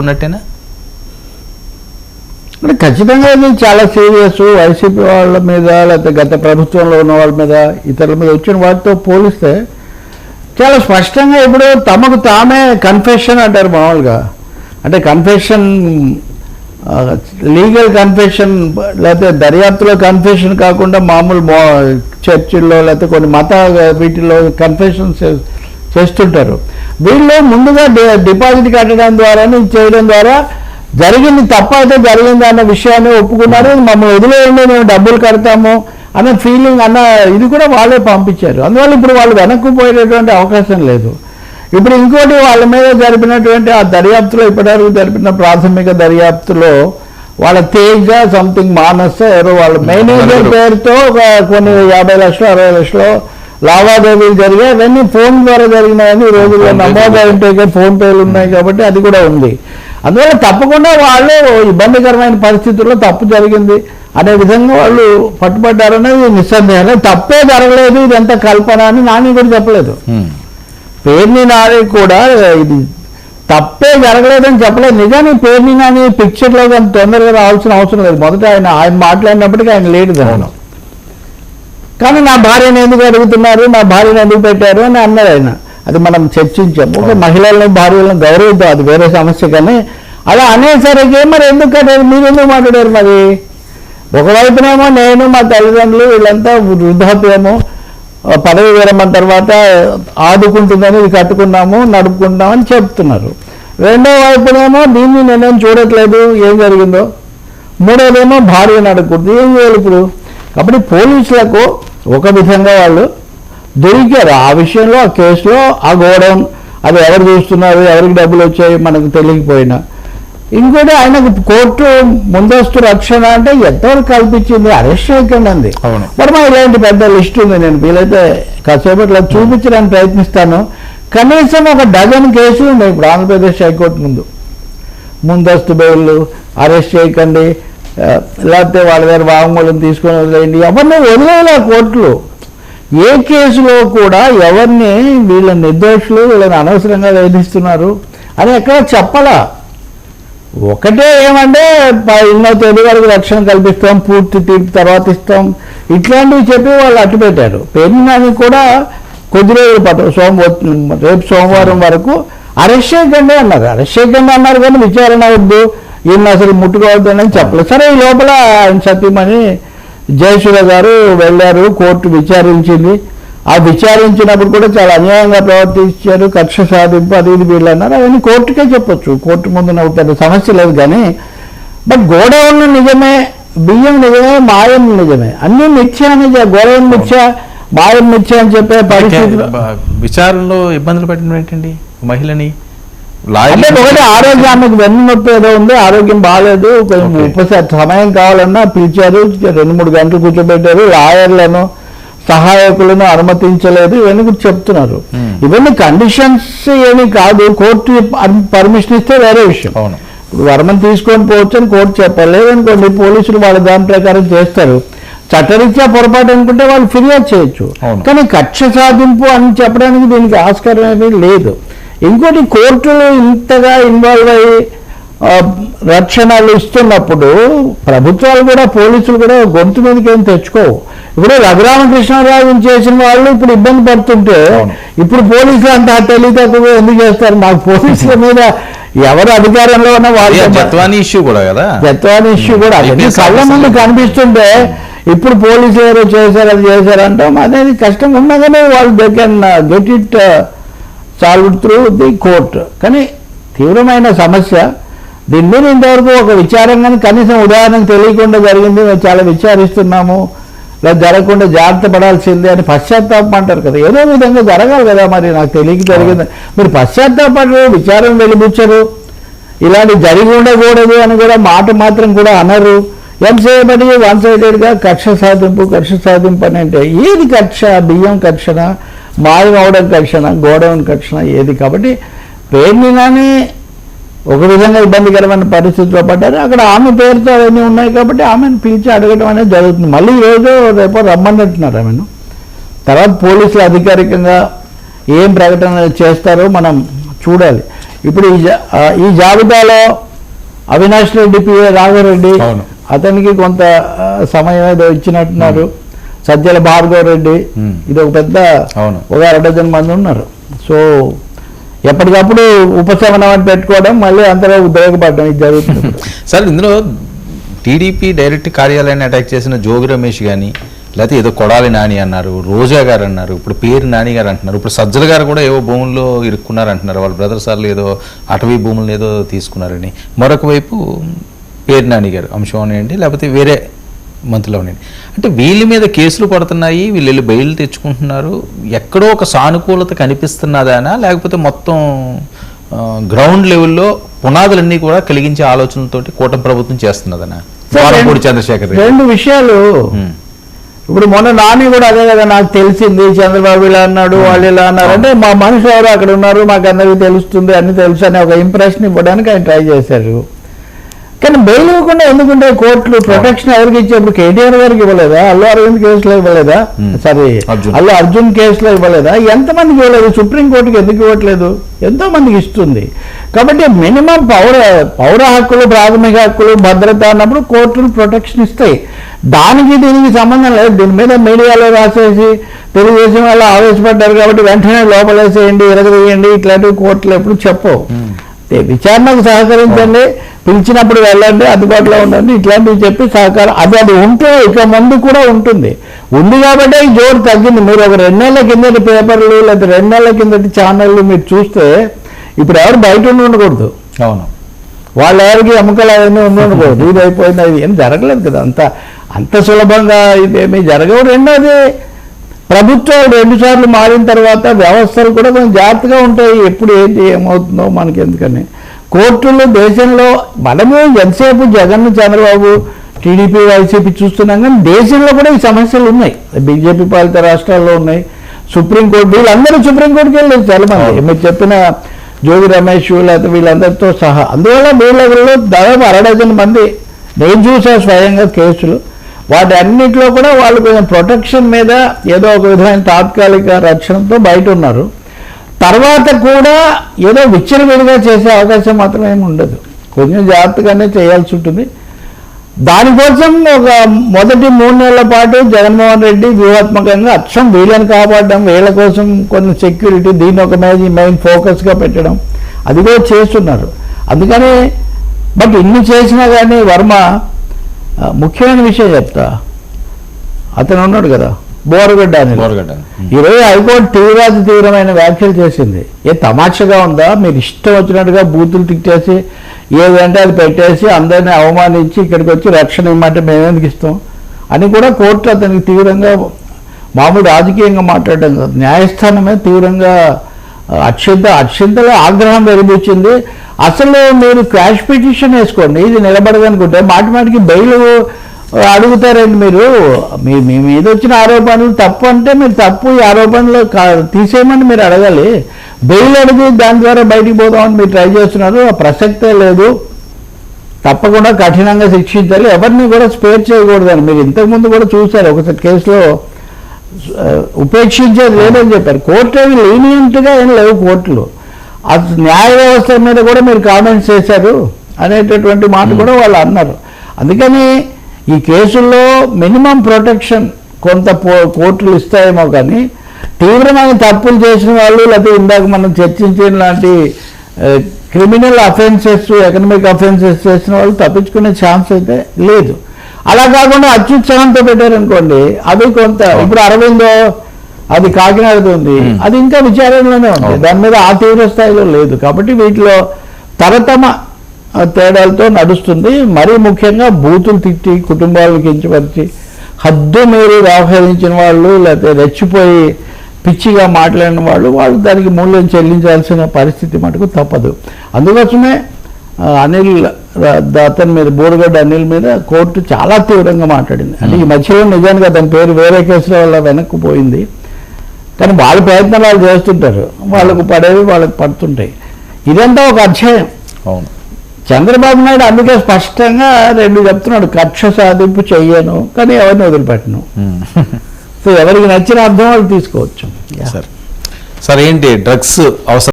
ఉన్నట్టేనా అంటే ఖచ్చితంగా ఇది చాలా సీరియస్ వైసీపీ వాళ్ళ మీద లేకపోతే గత ప్రభుత్వంలో ఉన్న వాళ్ళ మీద ఇతరుల మీద వచ్చిన వాటితో పోలిస్తే చాలా స్పష్టంగా ఇప్పుడు తమకు తామే కన్ఫెషన్ అంటారు మామూలుగా. అంటే కన్ఫెషన్ లీగల్ కన్ఫెషన్ లేకపోతే దర్యాప్తులో కన్ఫెషన్ కాకుండా మామూలు మో చర్చిల్లో లేకపోతే కొన్ని మత వీటిల్లో కన్ఫెషన్ చేస్తుంటారు. వీళ్ళు ముందుగా డిపాజిట్ కట్టడం ద్వారా చేయడం ద్వారా జరిగింది తప్ప అయితే జరిగింది అన్న విషయాన్ని ఒప్పుకున్నారు. మమ్మల్ని వదిలేయండి మేము డబ్బులు కడతాము అన్న ఫీలింగ్ అన్న ఇది కూడా వాళ్ళే పంపించారు. అందువల్ల ఇప్పుడు వాళ్ళు వెనక్కు పోయేటటువంటి అవకాశం లేదు. ఇప్పుడు ఇంకోటి వాళ్ళ మీద జరిపినటువంటి ఆ దర్యాప్తులో ఇప్పటివరకు జరిపిన ప్రాథమిక దర్యాప్తులో వాళ్ళ తేజ సంథింగ్ మానస్ ఎవరో వాళ్ళ మేనేజర్. పేరుతో ఒక కొన్ని యాభై లక్షలు అరవై లక్షలు లావాదేవీలు జరిగాయి. అవన్నీ ఫోన్ ద్వారా జరిగినాయని ఈ రోజుల్లో నమోదు అయింటే ఫోన్ పేలు ఉన్నాయి కాబట్టి అది కూడా ఉంది. అందువల్ల తప్పకుండా వాళ్ళు ఇబ్బందికరమైన పరిస్థితుల్లో తప్పు జరిగింది. అనే విధంగా వాళ్ళు పట్టుబడ్డారనేది నిస్సందేహం తప్పే జరగలేదు. ఇదంతా కల్పన అని నాని కూడా చెప్పలేదు. పేర్ని నాని కూడా ఇది తప్పే జరగలేదని చెప్పలేదు. నిజానికి పేర్ని నాని పిక్చర్లో అంత తొందరగా రావాల్సిన అవసరం లేదు. మొదట ఆయన ఆయన మాట్లాడినప్పటికీ ఆయన లేడు దానిలో. కానీ నా భార్యను ఎందుకు అడుగుతున్నారు? నా భార్యను ఎందుకు పెట్టారు? అని అన్నారు ఆయన. అది మనం చర్చించాము. ఒక మహిళలను భార్యలను గౌరవిద్దాం. అది వేరే సమస్య కానీ అలా అనేసరికి మరి ఎందుకు కట్టారు మీరు ఎందుకు మాట్లాడారు మరి? ఒకవైపునేమో నేను మా తల్లిదండ్రులు వీళ్ళంతా వృద్ధాప్యము. పదవి విరమణ తర్వాత ఆదుకుంటుందని ఇది కట్టుకున్నాము నడుపుకుంటామని చెప్తున్నారు. రెండో వైపునేమో దీన్ని నేనేం చూడట్లేదు. ఏం జరిగిందో? మూడోదేమో భార్యను అడుగుతుంది. ఏం చేయాలి ఇప్పుడు? కాబట్టి పోలీసులకు ఒక విధంగా వాళ్ళు దొరికారు. ఆ విషయంలో ఆ కేసులో ఆ గోడౌన్ అది ఎవరు చూస్తున్నారు ఎవరికి డబ్బులు వచ్చాయి మనకు తెలియకపోయినా. ఇంకోటి ఆయనకు కోర్టు ముందస్తు రక్షణ అంటే ఎంతవరకు కల్పించింది? అరెస్ట్ చేయకండి అంది. మరి మా ఇలాంటి పెద్ద లిస్ట్ ఉంది. నేను వీలైతే కాసేపట్లో చూపించడానికి ప్రయత్నిస్తాను. కనీసం ఒక డజన్ కేసులు ఉన్నాయి. ఇప్పుడు ఆంధ్రప్రదేశ్ హైకోర్టు ముందు. ముందస్తు బెయిల్ అరెస్ట్ చేయకండి. లేకపోతే వాళ్ళ దగ్గర వాంగ్మూలం తీసుకొని వదిలేయండి. ఎవరిని వదిలేయలే కోర్టులు? ఏ కేసులో కూడా ఎవరిని వీళ్ళ నిర్దోషులు వీళ్ళని అనవసరంగా వేధిస్తున్నారు? అని ఎక్కడ చెప్పలా? ఒకటే ఏమంటే ప- ఎన్నో తేదీ వరకు రక్షణ కల్పిస్తాం పూర్తి తీర్పు తర్వాత ఇస్తాం. ఇట్లాంటివి చెప్పి వాళ్ళు అట్టు పెట్టారు పెరిగినది కూడా కొద్ది రోజులు పట్టు సోమ రేపు సోమవారం వరకు అరెస్ట్ చేయకండి అన్నారు. అరెస్ట్ చేయకండి అన్నారు కానీ విచారణ వద్దు. ఈయన అసలు ముట్టుకోవద్దని చెప్పలేదు. సరే ఈ లోపల ఆయన సత్యమని జయసూర్య గారు వెళ్ళారు కోర్టు విచారించింది. ఆ విచారించినప్పుడు కూడా చాలా అన్యాయంగా ప్రవర్తించారు కక్ష సాధింపు అది ఇది వీళ్ళు అన్నారు. అవన్నీ కోర్టుకే చెప్పొచ్చు. కోర్టు ముందు నాకు పెద్ద సమస్య లేదు కానీ బట్ గోడౌన్ నిజమే బియ్యం నిజమే మాయం నిజమే. అన్ని మిథ్య నిజ గోడౌన్ మిథ్య మాయం మిథ్య అని చెప్పే పరిస్థితులు బ- విచారణలో ఇబ్బందులు ఏంటండి? మహిళని అంటే ఒకటి ఆరోగ్యానికి వెన్ను నొప్పి ఏదో ఉంది ఆరోగ్యం బాగాలేదు కొంచెం Okay. ఉపస సమయం కావాలన్నా పిలిచారు రెండు మూడు గంటలు కూర్చోబెట్టారు లాయర్లను సహాయకులను అనుమతించలేదు ఇవన్నీ కూడా చెప్తున్నారు. ఇవన్నీ కండిషన్స్ ఏమీ కాదు కోర్టు పర్మిషన్ ఇస్తే వేరే విషయం. అవును. ఇప్పుడు వర్మని తీసుకొని పోవచ్చు అని కోర్టు చెప్పాలి లేదనుకోండి పోలీసులు వాళ్ళ దాని ప్రకారం చేస్తారు. చట్టరీత్యా పొరపాటు అనుకుంటే వాళ్ళు ఫిర్యాదు చేయొచ్చు. కానీ కక్ష సాధింపు అని చెప్పడానికి దీనికి ఆస్కారం అనేది లేదు. ఇంకోటి కోర్టులు ఇంతగా ఇన్వాల్వ్ అయ్యి రక్షణలు ఇస్తున్నప్పుడు ప్రభుత్వాలు కూడా పోలీసులు కూడా గొంతు మీదకి ఏం తెచ్చుకోవు ఇప్పుడు రఘురామకృష్ణరాజు చేసిన వాళ్ళు ఇప్పుడు ఇబ్బంది పడుతుంటే. ఇప్పుడు పోలీసులు అంత తెలివితక్కువ ఎందుకు చేస్తారు మాకు పోలీసుల మీద ఎవరు అధికారంలో ఉన్న వాళ్ళు జత్వానీ ఇష్యూ కూడా కదా జత్వాని ఇష్యూ కూడా అవన్నీ కళ్ళ ముందు. కనిపిస్తుంటే ఇప్పుడు పోలీసులు ఎవరో చేశారు అది చేశారు అంటాం అనేది కష్టం ఉన్నగానే వాళ్ళు they can get it solved through the court. కానీ తీవ్రమైన సమస్య. దీని మీద ఇంతవరకు ఒక విచారం కానీ కనీసం ఉదాహరణకు తెలియకుండా జరిగింది మేము చాలా విచారిస్తున్నాము. లేదా జరగకుండా జాగ్రత్త పడాల్సిందే అని పశ్చాత్తాపం అంటారు కదా. ఏదో విధంగా జరగాలి కదా మరి నాకు తెలియక జరిగింది. మీరు పశ్చాత్తాపడరు విచారం వెలిబుచ్చరు. ఇలాంటి జరిగి ఉండకూడదు అని కూడా మాట మాత్రం కూడా అనరు. ఎంతసేపటి వన్ సైడెడ్గా కక్ష సాధింపు కక్ష సాధింపు అని అంటే ఏది కక్ష? బియ్యం కక్షనా? మాయం అవడం కక్షణ గోడౌన్ కక్షణ ఏది కాబట్టి పేర్మినాని ఒక విధంగా ఇబ్బందికరమైన పరిస్థితిలో పడ్డారు. అక్కడ ఆమె పేరుతో అవన్నీ ఉన్నాయి కాబట్టి ఆమెను పిలిచి అడగడం అనేది జరుగుతుంది. మళ్ళీ ఈరోజు రేపో రమ్మన్నట్టున్నారు ఆమెను. తర్వాత పోలీసులు అధికారికంగా ఏం ప్రకటన చేస్తారో మనం చూడాలి. ఇప్పుడు ఈ ఈ జాబితాలో అవినాష్ రెడ్డి పిఏ రాఘవరెడ్డి అవును. అతనికి కొంత సమయం ఏదో ఇచ్చినట్టున్నారు. సజ్జల భార్గవ రెడ్డి. ఇది ఒక పెద్ద అవును. ఒక అర డజన్ మంది ఉన్నారు సో ఎప్పటికప్పుడు ఉపశమనం అని పెట్టుకోవడం మళ్ళీ అంతలో ఉద్రేకపడడం ఇది జరుగుతుంది సార్ ఇందులో టీడీపీ డైరెక్ట్ కార్యాలయాన్ని అటాక్ చేసిన జోగి రమేష్ కానీ లేకపోతే ఏదో కొడాలి నాని అన్నారు రోజా గారు అన్నారు ఇప్పుడు పేరు నాని గారు అంటున్నారు ఇప్పుడు సజ్జల గారు కూడా ఏవో భూముల్లో ఇరుక్కున్నారు అంటున్నారు వాళ్ళ బ్రదర్స్ వాళ్ళు ఏదో అటవీ భూములు ఏదో తీసుకున్నారని మరొక వైపు పేరు నాని గారు అంశం అవనండి లేకపోతే వేరే మంత్రులు అవనండి అంటే వీళ్ళ మీద కేసులు పడుతున్నాయి వీళ్ళు వెళ్ళి బయలు తెచ్చుకుంటున్నారు. ఎక్కడో ఒక సానుకూలత కనిపిస్తున్నదానా? లేకపోతే మొత్తం గ్రౌండ్ లెవెల్లో పునాదులన్నీ కూడా కలిగించే ఆలోచనలతోటి కూటమి ప్రభుత్వం చేస్తున్నదనా? చంద్రశేఖర్ రెండు విషయాలు. ఇప్పుడు మొన్న నాని కూడా అదే కదా నాకు తెలిసింది చంద్రబాబు ఇలా అన్నాడు వాళ్ళు ఇలా అన్నారు. అంటే మా మనిషి ఎవరు అక్కడ ఉన్నారు మాకు అందరికీ తెలుస్తుంది అన్ని తెలుసు అని ఒక ఇంప్రెషన్ ఇవ్వడానికి ఆయన ట్రై చేశారు. కానీ బెయిల్ ఇవ్వకుండా ఎందుకుంటే కోర్టులు? ప్రొటెక్షన్ ఎవరికి ఇచ్చేప్పుడు కేటీఆర్ గారికి ఇవ్వలేదా? అల్లు అరవింద్ కేసులో ఇవ్వలేదా. సారీ. అల్లు అర్జున్ కేసులో ఇవ్వలేదా? ఎంతమందికి ఇవ్వలేదు? సుప్రీంకోర్టుకి ఎందుకు ఇవ్వట్లేదు? ఎంతో మందికి ఇస్తుంది. కాబట్టి మినిమం పౌర పౌర హక్కులు ప్రాథమిక హక్కులు భద్రత అన్నప్పుడు కోర్టులు ప్రొటెక్షన్ ఇస్తాయి. దానికి దీనికి సంబంధం లేదు. దీని మీద మీడియాలో రాసేసి తెలుగుదేశం వాళ్ళు ఆవేశపడ్డారు కాబట్టి వెంటనే లోపలేసేయండి ఎరగదీయండి ఇట్లాంటివి కోర్టులు ఎప్పుడు చెప్పవు. విచారణకు సహకరించండి పిలిచినప్పుడు వెళ్ళండి అందుబాటులో ఉండండి ఇట్లాంటివి చెప్పి సహకారం. అది అది ఉంటే ఇక ముందు కూడా ఉంటుంది. ఉంది కాబట్టి ఈ జోరు తగ్గింది. మీరు ఒక రెండు నెలల కిందటి పేపర్లు లేదా రెండు నెలల కిందటి ఛానళ్ళు మీరు చూస్తే ఇప్పుడు ఎవరు బయట ఉండి ఉండకూడదు. అవును. వాళ్ళ ఎవరికి ఎముకలు అవన్నీ ఉండి ఉండకూడదు. ఇది అయిపోయింది అది ఏం జరగలేదు కదా. అంత అంత సులభంగా ఇదేమీ జరగవు. రెండోది ప్రభుత్వం రెండు సార్లు మారిన తర్వాత వ్యవస్థలు కూడా కొంచెం జాగ్రత్తగా ఉంటాయి. ఎప్పుడు ఏంటి ఏమవుతుందో మనకి ఎందుకని. కోర్టులు దేశంలో మనము ఎంతసేపు జగన్ చంద్రబాబు టీడీపీ వైసీపీ చూస్తున్నాం కానీ దేశంలో కూడా ఈ సమస్యలు ఉన్నాయి. బీజేపీ పాలిత రాష్ట్రాల్లో ఉన్నాయి. సుప్రీంకోర్టు వీళ్ళందరూ సుప్రీంకోర్టుకి వెళ్ళలేదు చాలా మంది మీరు చెప్పిన జోగి రమేష్ లేకపోతే వీళ్ళందరితో సహా అందువల్ల వీళ్ళలో దాదాపు అర డజన్ మంది. నేను చూసా స్వయంగా కేసులు. వాటి అన్నింటిలో కూడా వాళ్ళు కొంచెం ప్రొటెక్షన్ మీద ఏదో ఒక విధమైన తాత్కాలిక రక్షణతో బయట ఉన్నారు. తర్వాత కూడా ఏదో విచ్చలవిడిగా చేసే అవకాశం మాత్రం ఏమి ఉండదు. కొంచెం జాగ్రత్తగానే చేయాల్సి ఉంటుంది. దానికోసం ఒక మొదటి మూడు నెలల పాటు జగన్మోహన్ రెడ్డి వ్యూహాత్మకంగా అచ్చం వీళ్ళని కాపాడడం వీళ్ళ కోసం కొన్ని సెక్యూరిటీ దీన్ని ఒక మెయిన్ మెయిన్ ఫోకస్గా పెట్టడం అది కూడా చేస్తున్నారు. అందుకని బట్ ఇన్ని చేసినా కానీ వర్మ ముఖ్యమైన విషయం చెప్తా. అతను ఉన్నాడు కదా బోరగడ్డ అని. బోరగడ్డ. ఈరోజు హైకోర్టు తీవ్రాతి తీవ్రమైన వ్యాఖ్యలు చేసింది. ఏ తమాషగా ఉందా? మీరు ఇష్టం వచ్చినట్టుగా బూతులు తిట్టేసి ఏదంటే అది పెట్టేసి అందరినీ అవమానించి ఇక్కడికి వచ్చి రక్షణ ఇమ్మంటే మేమెందుకు ఇస్తాం? అని కూడా కోర్టు అతనికి తీవ్రంగా మామూలు రాజకీయంగా మాట్లాడడం కాదు. న్యాయస్థానమే తీవ్రంగా అత్యంత అత్యంతలో ఆగ్రహం వెలిబుచ్చింది అసలు మీరు క్యాష్ పిటిషన్ వేసుకోండి. ఇది నిలబడదనుకుంటే మాటి మాటికి బెయిల్ అడుగుతారండి మీరు. మీ మీ మీద వచ్చిన ఆరోపణలు తప్పు అంటే మీరు తప్పు ఈ ఆరోపణలు తీసేయమని మీరు అడగాలి. బెయిల్ అడిగి దాని ద్వారా బయటికి పోదామని మీరు ట్రై చేస్తున్నారు. ఆ ప్రసక్తే లేదు. తప్పకుండా కఠినంగా శిక్షించాలి. ఎవరిని కూడా స్పేర్ చేయకూడదని. మీరు ఇంతకుముందు కూడా చూశారు. ఒకసారి కేసులో ఉపేక్షించేది లేదని చెప్పారు. కోర్టు ఏమి లీనియంట్గా ఏం లేవు కోర్టులు. అది న్యాయ వ్యవస్థ మీద కూడా మీరు కామెంట్స్ చేశారు అనేటటువంటి మాట కూడా వాళ్ళు అన్నారు. అందుకని ఈ కేసుల్లో మినిమం ప్రొటెక్షన్ కొంత కోర్టులు ఇస్తాయేమో కానీ తీవ్రమైన తప్పులు చేసిన వాళ్ళు లేకపోతే ఇందాక మనం చర్చించిన లాంటి క్రిమినల్ అఫెన్సెస్ ఎకనమిక్ అఫెన్సెస్ చేసిన వాళ్ళు తప్పించుకునే ఛాన్స్ అయితే లేదు. అలా కాకుండా అత్యుత్సాహంతో పెట్టారనుకోండి అవి కొంత ఇప్పుడు అరవిందో అది కాకినాడది ఉంది అది ఇంకా విచారణలోనే ఉంది. దాని మీద ఆ తీవ్ర స్థాయిలో లేదు. కాబట్టి వీటిలో తరతమ తేడాలతో నడుస్తుంది. మరీ ముఖ్యంగా బూతులు తిట్టి కుటుంబాలను కించపరిచి హద్దు మీరు వ్యవహరించిన వాళ్ళు లేకపోతే రెచ్చిపోయి పిచ్చిగా మాట్లాడిన వాళ్ళు వాళ్ళు దానికి మూల్యం చెల్లించాల్సిన పరిస్థితి మటుకు తప్పదు. అందుకోసమే అనిల్ అతని మీద బోరుగడ్డ అనిల్ మీద కోర్టు చాలా తీవ్రంగా మాట్లాడింది. అంటే ఈ మధ్యలో నిజానికి అతని పేరు వేరే కేసుల వల్ల వెనక్కి పోయింది. కానీ వాళ్ళ ప్రయత్నాలు వాళ్ళు చేస్తుంటారు. వాళ్ళకు పడేవి వాళ్ళకి పడుతుంటాయి. ఇదంతా ఒక అధ్యాయం. అవును. చంద్రబాబు నాయుడు అందుకే స్పష్టంగా రెండు చెప్తున్నాడు కక్ష సాధింపు చెయ్యను కానీ ఎవరిని వదిలిపెట్టను. ఉమ్. సో ఎవరికి నచ్చిన అర్థం వాళ్ళు తీసుకోవచ్చు. సరే. సార్ ఏంటి? డ్రగ్స్ అవసరం